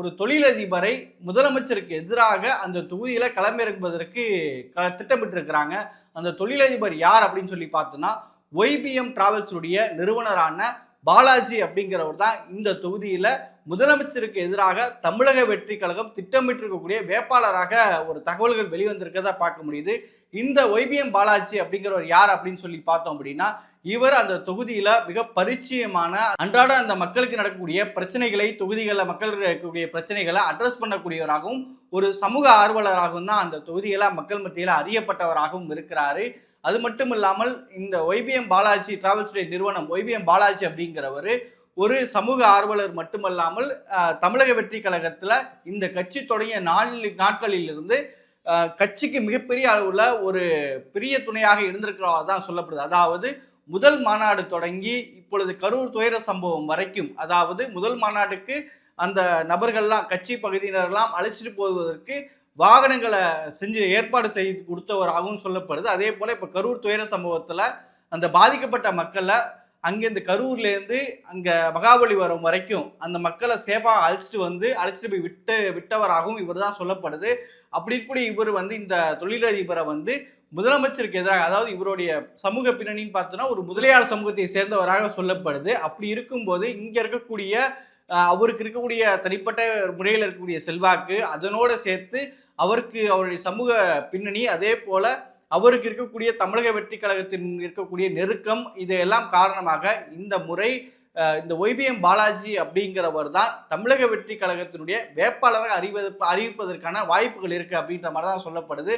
ஒரு தொழிலதிபரை முதலமைச்சருக்கு எதிராக அந்த தொகுதியில் களமிறங்குவதற்கு க- திட்டமிட்டிருக்கிறாங்க. அந்த தொழிலதிபர் யார் அப்படின்னு சொல்லி பார்த்தோன்னா ஒய்பிஎம் டிராவல்ஸுடைய நிறுவனரான பாலாஜி அப்படிங்கிறவர் தான் இந்த தொகுதியில் முதலமைச்சருக்கு எதிராக தமிழக வெற்றி கழகம் திட்டமிட்டிருக்கக்கூடிய வேட்பாளராக ஒரு தகவல்கள் வெளிவந்திருக்கிறதா பார்க்க முடியுது. இந்த ஒய்பிஎம் பாலாஜி அப்படிங்கிறவர் யார் அப்படின்னு சொல்லி பார்த்தோம் அப்படின்னா இவர் அந்த தொகுதியில மிக பரிச்சயமான அன்றாட அந்த மக்களுக்கு நடக்கக்கூடிய பிரச்சனைகளை தொகுதிகளில் மக்களுக்கு இருக்கக்கூடிய பிரச்சனைகளை அட்ரஸ் பண்ணக்கூடியவராகவும் ஒரு சமூக ஆர்வலராகவும் தான் அந்த தொகுதியில மக்கள் மத்தியில் அறியப்பட்டவராகவும் இருக்கிறாரு. அது மட்டும் இல்லாமல் இந்த ஒய்பிஎம் பாலாஜி டிராவல்ஸுடைய நிறுவனம் ஒய்பிஎம் பாலாஜி அப்படிங்கிறவர் ஒரு சமூக ஆர்வலர் மட்டுமல்லாமல் தமிழக வெற்றி கழகத்தில் இந்த கட்சி தொடங்கிய நாள் நாட்களிலிருந்து கட்சிக்கு மிகப்பெரிய அளவில் ஒரு பெரிய துணையாக இருந்திருக்கிறதா தான் சொல்லப்படுது. அதாவது முதல் மாநாடு தொடங்கி இப்பொழுது கரூர் துயர சம்பவம் வரைக்கும் அதாவது முதல் மாநாட்டுக்கு அந்த நபர்கள்லாம் கட்சி பகுதியினரெல்லாம் அழைச்சிட்டு போவதற்கு வாகனங்களை செஞ்சு ஏற்பாடு செய்து கொடுத்தவராகவும் சொல்லப்படுது. அதே போல் இப்போ கரூர் துயர சம்பவத்தில் அந்த பாதிக்கப்பட்ட மக்களை அங்கேருந்து கரூர்லேருந்து அங்கே மகாபலிபுரம் வரைக்கும் அந்த மக்களை சேஃபாக அழைச்சிட்டு வந்து அழைச்சிட்டு போய் விட்டு விட்டவராகவும் இவர் தான் சொல்லப்படுது. அப்படி கூட இவர் வந்து இந்த தொழிலதிபரை வந்து முதலமைச்சருக்கு எதிராக அதாவது இவருடைய சமூக பின்னணின்னு பார்த்தோன்னா ஒரு முதலியார் சமூகத்தை சேர்ந்தவராக சொல்லப்படுது. அப்படி இருக்கும்போது இங்கே இருக்கக்கூடிய அவருக்கு இருக்கக்கூடிய தனிப்பட்ட முறையில் இருக்கக்கூடிய செல்வாக்கு அதனோட சேர்த்து அவருக்கு அவருடைய சமூக பின்னணி அதே போல் அவருக்கு இருக்கக்கூடிய தமிழக வெற்றி கழகத்தின் இருக்கக்கூடிய நெருக்கம் இதையெல்லாம் காரணமாக இந்த முறை இந்த ஒய்பிஎம் பாலாஜி அப்படிங்கிறவர் தான் தமிழக வெற்றி கழகத்தினுடைய வேட்பாளராக அறிவது அறிவிப்பதற்கான வாய்ப்புகள் இருக்குது அப்படின்ற மாதிரி தான் சொல்லப்படுது.